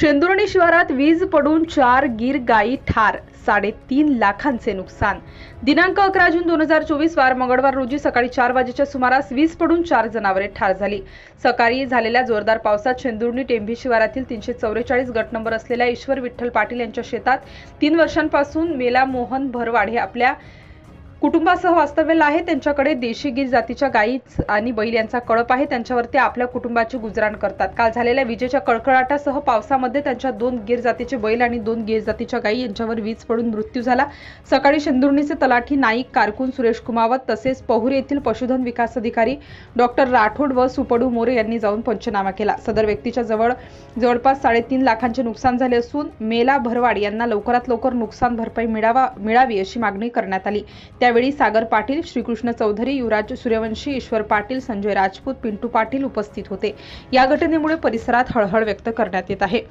शेंदुर्णी शहरात वीज पडून चार गीर गायी ठार साडेतीन लाखांचे नुकसान. दिनांक अकरा जून दोन हजार चोवीस वार मंगळवार रोजी सकाळी चार वाजेच्या सुमारास वीज पडून चार जनावरे ठार झाली. सकाळी झालेल्या जोरदार पावसात शेंदुर्णी टेंभी शिवारातील तीनशे चौवेचाळीस गट नंबर असलेल्या ईश्वर विठ्ठल पाटील यांच्या शेतात तीन वर्षांपासून मेला मोहन भरवाड हे आपल्या कुटुंबासह वास्तव्याला आहे. त्यांच्याकडे देशी गीर जातीच्या गायी आणि बैल यांचा कळप आहे. त्यांच्यावर ते आपल्या कुटुंबाची गुजराण करतात. काल झालेल्या विजेच्या कडकडाटासह पावसामध्ये त्यांच्या दोन गीर जातीचे बैल आणि दोन गीर जातीच्या गायी यांच्यावर वीज पडून मृत्यू झाला. सकाळी शेंदुर्णीचे तलाठी नाईक कारकून सुरेश कुमावत तसेच पहुर येथील पशुधन विकास अधिकारी डॉक्टर राठोड व सुपडू मोरे यांनी जाऊन पंचनामा केला. सदर व्यक्तीच्या जवळ जवळपास साडेतीन लाखांचे नुकसान झाले असून मेला भरवाड यांना लवकरात लवकर नुकसान भरपाई मिळावा मिळावी अशी मागणी करण्यात आली. त्या त्यावेळी सागर पाटील श्रीकृष्ण चौधरी युवराज सूर्यवंशी ईश्वर पाटील संजय राजपूत पिंटू पाटील उपस्थित होते. या घटनेमुळे परिसरात हळहळ व्यक्त करण्यात येत आहे.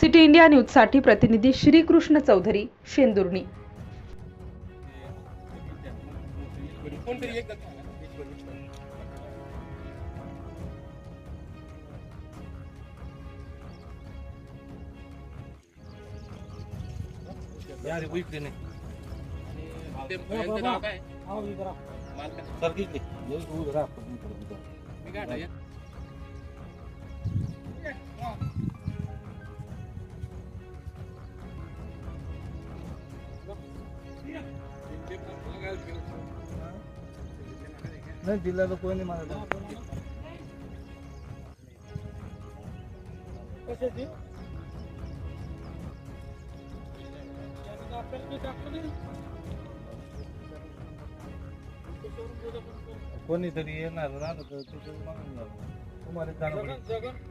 सिटी इंडिया न्यूजसाठी प्रतिनिधी श्रीकृष्ण चौधरी शेंदुर्णी. यार वो इकडे नाही. नहीं तो दिल्ला तो कोई नहीं मारा कैसे थी डॉक्टर के डॉक्टर कोणीतरी येणार ना तर तिथे मागून जाणार तुम्हाला जाणं पडेल.